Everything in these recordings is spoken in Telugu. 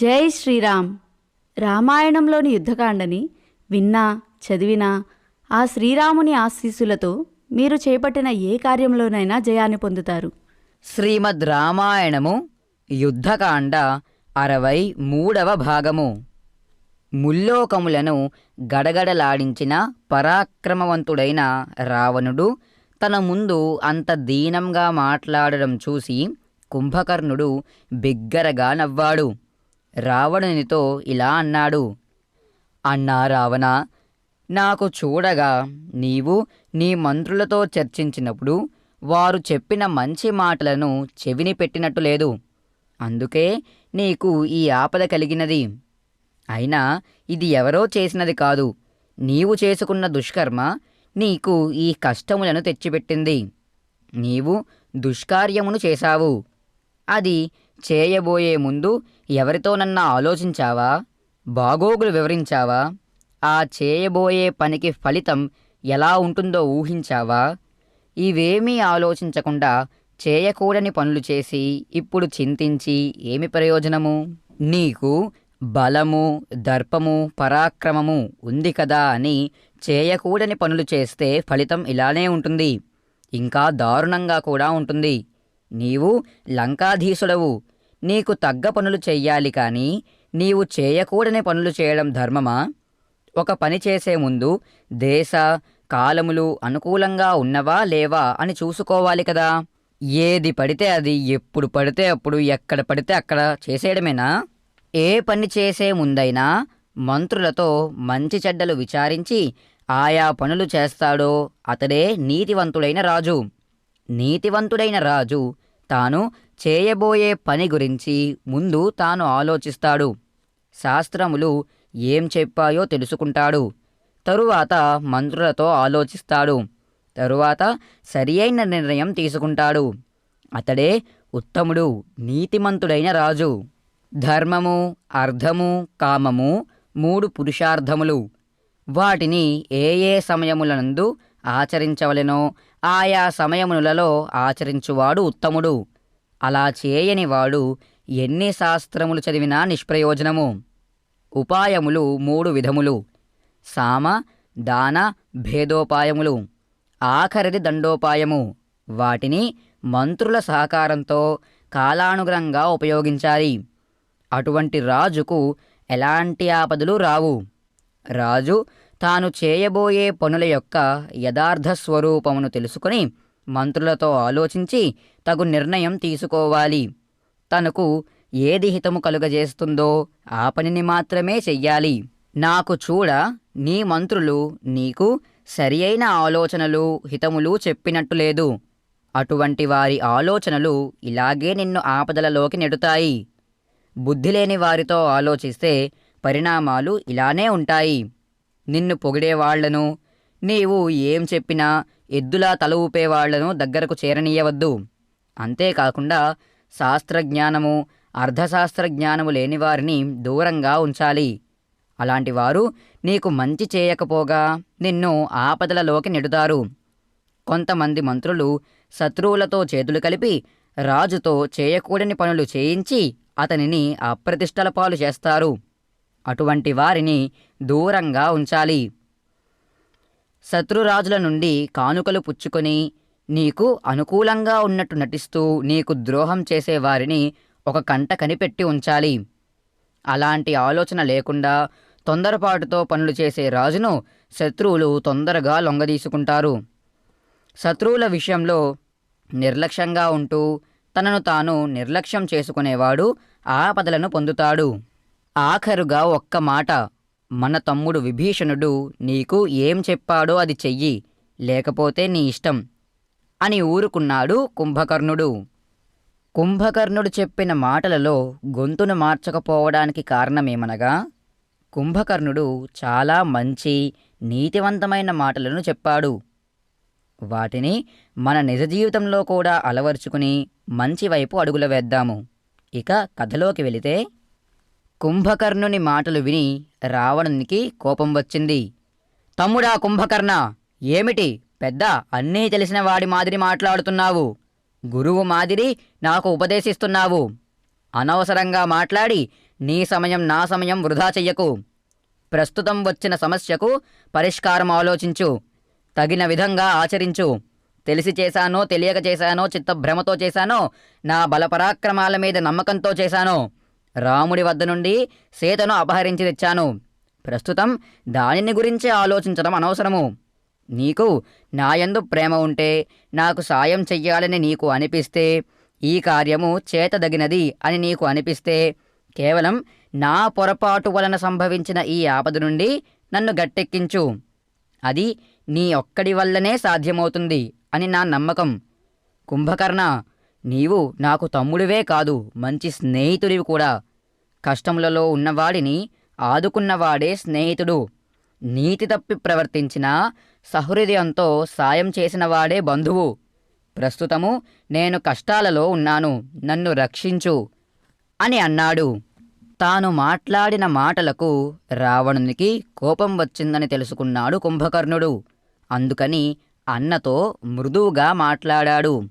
జై శ్రీరామ్. రామాయణంలోని యుద్ధకాండని విన్నా చదివినా ఆ శ్రీరాముని ఆశీస్సులతో మీరు చేపట్టిన ఏ కార్యంలోనైనా జయాన్ని పొందుతారు. శ్రీమద్ రామాయణము యుద్ధకాండ అరవై మూడవ భాగము. ముల్లోకములను గడగడలాడించిన పరాక్రమవంతుడైన రావణుడు తన ముందు అంత దీనంగా మాట్లాడడం చూసి కుంభకర్ణుడు బిగ్గరగా నవ్వాడు. రావణునితో ఇలా అన్నాడు. అన్నా రావణ నాకు చూడగా నీవు నీ మంత్రులతో చర్చించినప్పుడు వారు చెప్పిన మంచి మాటలను చెవిని పెట్టినట్టు లేదు. అందుకే నీకు ఈ ఆపద కలిగినది. అయినా ఇది ఎవరో చేసినది కాదు. నీవు చేసుకున్న దుష్కర్మ నీకు ఈ కష్టములను తెచ్చిపెట్టింది. నీవు దుష్కార్యమును చేశావు. అది చేయబోయే ముందు ఎవరితోనన్నా ఆలోచించావా? బాగోగులు వివరించావా? ఆ చేయబోయే పనికి ఫలితం ఎలా ఉంటుందో ఊహించావా? ఇవేమీ ఆలోచించకుండా చేయకూడని పనులు చేసి ఇప్పుడు చింతించి ఏమి ప్రయోజనము? నీకు బలము దర్పము పరాక్రమము ఉంది కదా అని చేయకూడని పనులు చేస్తే ఫలితం ఇలానే ఉంటుంది. ఇంకా దారుణంగా కూడా ఉంటుంది. నీవు లంకాధీశుడవు. నీకు తగ్గ పనులు చెయ్యాలి కానీ నీవు చేయకూడని పనులు చేయడం ధర్మమా? ఒక పని చేసే ముందు దేశ కాలములు అనుకూలంగా ఉన్నవా లేవా అని చూసుకోవాలి కదా. ఏది పడితే అది ఎప్పుడు పడితే అప్పుడు ఎక్కడ పడితే అక్కడ చేసేయడమేనా? ఏ పని చేసే ముందైనా మంత్రులతో మంచి చెడ్డలు విచారించి ఆయా పనులు చేస్తాడో అతడే నీతివంతుడైన రాజు. నీతివంతుడైన రాజు తాను చేయబోయే పని గురించి ముందు తాను ఆలోచిస్తాడు. శాస్త్రములు ఏం చెప్పాయో తెలుసుకుంటాడు. తరువాత మంత్రులతో ఆలోచిస్తాడు. తరువాత సరియైన నిర్ణయం తీసుకుంటాడు. అతడే ఉత్తముడు నీతిమంతుడైన రాజు. ధర్మము అర్థము కామము మూడు పురుషార్థములు. వాటిని ఏ ఏ సమయములనందు ఆచరించవలెనో ఆయా సమయములలో ఆచరించువాడు ఉత్తముడు. అలా చేయని వాడు ఎన్ని శాస్త్రములు చదివినా నిష్ప్రయోజనము. ఉపాయములు మూడు విధములు. సామ దాన భేదోపాయములు. ఆఖరిది దండోపాయము. వాటిని మంత్రుల సహకారంతో కాలానుగుణంగా ఉపయోగించాలి. అటువంటి రాజుకు ఎలాంటి ఆపదలు రావు. రాజు తాను చేయబోయే పనుల యొక్క యథార్థ స్వరూపమును తెలుసుకుని మంత్రులతో ఆలోచించి తగు నిర్ణయం తీసుకోవాలి. తనకు ఏది హితము కలుగజేస్తుందో ఆ పనిని మాత్రమే చెయ్యాలి. నాకు చూడ నీ మంత్రులు నీకు సరియైన ఆలోచనలు హితములు చెప్పినట్టు లేదు. అటువంటి వారి ఆలోచనలు ఇలాగే నిన్ను ఆపదలలోకి నెడుతాయి. బుద్ధి లేని వారితో ఆలోచిస్తే పరిణామాలు ఇలానే ఉంటాయి. నిన్ను పొగిడేవాళ్ళను. నీవు ఏం చెప్పినా ఎద్దులా తల ఊపేవాళ్ళను దగ్గరకు చేరనీయవద్దు. అంతేకాకుండా శాస్త్రజ్ఞానము అర్ధశాస్త్రజ్ఞానము జ్ఞానము లేని వారిని దూరంగా ఉంచాలి. అలాంటి వారు నీకు మంచి చేయకపోగా నిన్ను ఆపదలలోకి నెడుతారు. కొంతమంది మంత్రులు శత్రువులతో చేతులు కలిపి రాజుతో చేయకూడని పనులు చేయించి అతనిని అప్రతిష్టల పాలు చేస్తారు. అటువంటి వారిని దూరంగా ఉంచాలి. శత్రురాజుల నుండి కానుకలు పుచ్చుకొని నీకు అనుకూలంగా ఉన్నట్టు నటిస్తూ నీకు ద్రోహం చేసే వారిని ఒక కంట కనిపెట్టి ఉంచాలి. అలాంటి ఆలోచన లేకుండా తొందరపాటుతో పనులు చేసే రాజును శత్రువులు తొందరగా లొంగదీసుకుంటారు. శత్రువుల విషయంలో నిర్లక్ష్యంగా ఉంటూ తనను తాను నిర్లక్ష్యం చేసుకునేవాడు ఆపదలను పొందుతాడు. ఆఖరుగా ఒక్క మాట. మన తమ్ముడు విభీషణుడు నీకు ఏం చెప్పాడో అది చెయ్యి లేకపోతే నీ ఇష్టం అని ఊరుకున్నాడు కుంభకర్ణుడు. కుంభకర్ణుడు చెప్పిన మాటలలో గొంతును మార్చకపోవడానికి కారణమేమనగా కుంభకర్ణుడు చాలా మంచి నీతివంతమైన మాటలను చెప్పాడు. వాటిని మన నిజ జీవితంలో కూడా అలవర్చుకుని మంచి వైపు అడుగులు వేద్దాము. ఇక కథలోకి వెళితే కుంభకర్ణుని మాటలు విని రావణునికి కోపం వచ్చింది. తమ్ముడా కుంభకర్ణ ఏమిటి పెద్ద అన్నీ తెలిసిన వాడి మాదిరి మాట్లాడుతున్నావు? గురువు మాదిరి నాకు ఉపదేశిస్తున్నావు. అనవసరంగా మాట్లాడి నీ సమయం నా సమయం వృధా చెయ్యకు. ప్రస్తుతం వచ్చిన సమస్యకు పరిష్కారం ఆలోచించు. తగిన విధంగా ఆచరించు. తెలిసి చేశానో తెలియక చేశానో చిత్తభ్రమతో చేశానో నా బలపరాక్రమాల మీద నమ్మకంతో చేశానో. రాముడి వద్ద నుండి సీతను అపహరించి తెచ్చాను. ప్రస్తుతం దానిని గురించి ఆలోచించడం అనవసరము. నీకు నాయందు ప్రేమ ఉంటే నాకు సాయం చెయ్యాలని నీకు అనిపిస్తే ఈ కార్యము చేతదగినది అని నీకు అనిపిస్తే కేవలం నా పొరపాటు వలన సంభవించిన ఈ ఆపద నుండి నన్ను గట్టెక్కించు. అది నీ ఒక్కడి వల్లనే సాధ్యమవుతుంది అని నా నమ్మకం. కుంభకర్ణ నీవు నాకు తమ్ముడివే కాదు మంచి స్నేహితుడివి కూడా. కష్టములలో ఉన్నవాడిని ఆదుకున్నవాడే స్నేహితుడు. నీతి తప్పి ప్రవర్తించిన సహృదయంతో సాయం చేసినవాడే బంధువు. ప్రస్తుతము నేను కష్టాలలో ఉన్నాను నన్ను రక్షించు అని అన్నాడు. తాను మాట్లాడిన మాటలకు రావణునికి కోపం వచ్చిందని తెలుసుకున్నాడు కుంభకర్ణుడు. అందుకని అన్నతో మృదువుగా మాట్లాడాడు.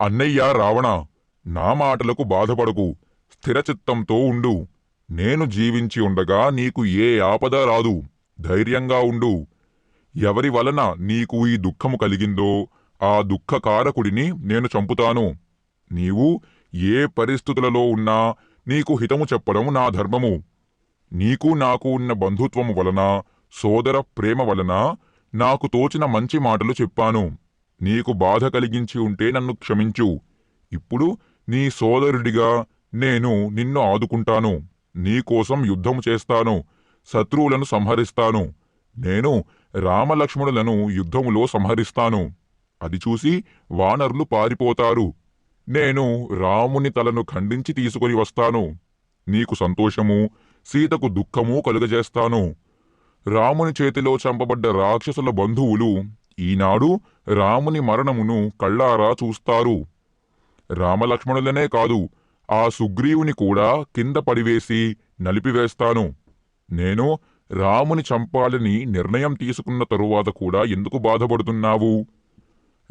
అన్నయ్య రావణ నా మాటలకు బాధపడకు. స్థిరచిత్తంతో ఉండు. నేను జీవించి ఉండగా నీకు ఏ ఆపద రాదు. ధైర్యంగా ఉండు. ఎవరి వలన నీకు ఈ దుఃఖము కలిగిందో ఆ దుఃఖకారకుడిని నేను చంపుతాను. నీవు ఏ పరిస్థితులలో ఉన్నా నీకు హితము చెప్పడం నా ధర్మము. నీకు నాకు ఉన్న బంధుత్వము వలన సోదర ప్రేమ వలన నాకు తోచిన మంచి మాటలు చెప్పాను. నీకు బాధ కలిగించి ఉంటే నన్ను క్షమించు. ఇప్పుడు నీ సోదరుడిగా నేను నిన్ను ఆదుకుంటాను. నీకోసం యుద్ధము చేస్తాను. శత్రువులను సంహరిస్తాను. నేను రామలక్ష్మణులను యుద్ధములో సంహరిస్తాను. అది చూసి వానరులు పారిపోతారు. నేను రాముని తలను ఖండించి తీసుకొని వస్తాను. నీకు సంతోషము సీతకు దుఃఖము కలుగజేస్తాను. రాముని చేతిలో చంపబడ్డ రాక్షసుల బంధువులు ఈనాడు రాముని మరణమును కళ్ళారా చూస్తారు. రామలక్ష్మణులనే కాదు ఆ సుగ్రీవుని కూడా కింద పడివేసి నలిపివేస్తాను. నేను రాముని చంపాలని నిర్ణయం తీసుకున్న తరువాత కూడా ఎందుకు బాధపడుతున్నావు?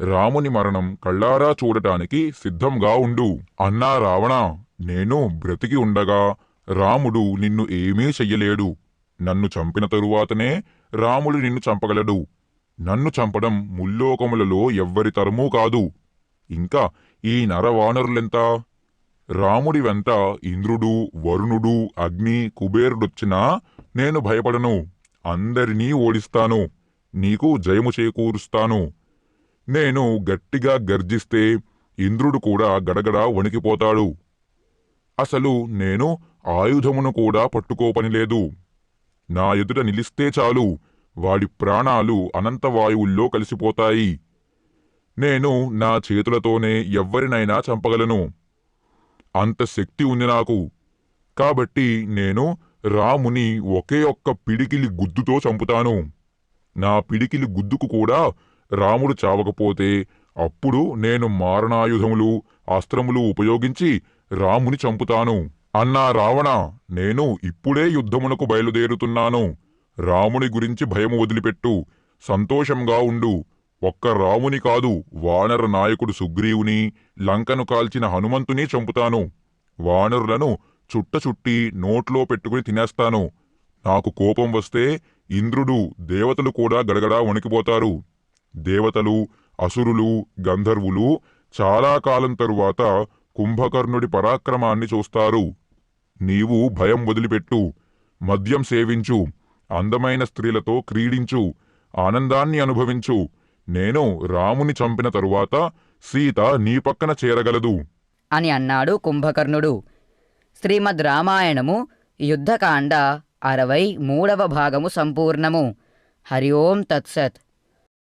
రాముని మరణం కళ్ళారా చూడటానికి సిద్ధంగా ఉండు. అన్నా రావణ నేను బ్రతికి ఉండగా రాముడు నిన్ను ఏమీ చెయ్యలేడు. నన్ను చంపిన తరువాతనే రాముడు నిన్ను చంపగలడు. నన్ను చంపడం ముల్లోకములలో ఎవ్వరి తరమూ కాదు. ఇంకా ఈ నరవానరులెంత? రాముడి వెంట ఇంద్రుడు వరుణుడు అగ్ని కుబేరుడొచ్చినా నేను భయపడను. అందరినీ ఓడిస్తాను. నీకు జయము చేకూరుస్తాను. నేను గట్టిగా గర్జిస్తే ఇంద్రుడు కూడా గడగడ వణికిపోతాడు. అసలు నేను ఆయుధమును కూడా పట్టుకోపనిలేదు. నా ఎదుట నిలిస్తే చాలు. వాడి ప్రాణాలు అనంతవాయువుల్లో కలిసిపోతాయి. నేను నా చేతులతోనే ఎవ్వరినైనా చంపగలను. అంత శక్తి ఉంది నాకు. కాబట్టి నేను రాముని ఒకే ఒక్క పిడికిలి గుద్దుతో చంపుతాను. నా పిడికిలి గుద్దుకు కూడా రాముడు చావకపోతే అప్పుడు నేను మారణాయుధములు అస్త్రములు ఉపయోగించి రాముని చంపుతాను. అన్నా రావణ నేను ఇప్పుడే యుద్ధమునకు బయలుదేరుతున్నాను. రాముని గురించి భయము వదిలిపెట్టు. సంతోషంగా ఉండు. ఒక్క రాముని కాదు వానర నాయకుడు సుగ్రీవుని లంకను కాల్చిన హనుమంతుని చంపుతాను. వానరులను చుట్ట చుట్టి నోట్లో పెట్టుకుని తినేస్తాను. నాకు కోపం వస్తే ఇంద్రుడు దేవతలు కూడా గడగడా వణికిపోతారు. దేవతలు అసురులు గంధర్వులు చాలా కాలం తరువాత కుంభకర్ణుడి పరాక్రమాన్ని చూస్తారు. నీవు భయం వదిలిపెట్టు మద్యం సేవించు అందమైన స్త్రీలతో క్రీడించు ఆనందాన్ని అనుభవించు నేను రాముని చంపిన తరువాత సీత నీ పక్కన చేరగలదు. అని అన్నాడు కుంభకర్ణుడు. శ్రీమద్ రామాయణము యుద్ధకాండ అరవై మూడవ భాగము సంపూర్ణము. హరి ఓం తత్సత్.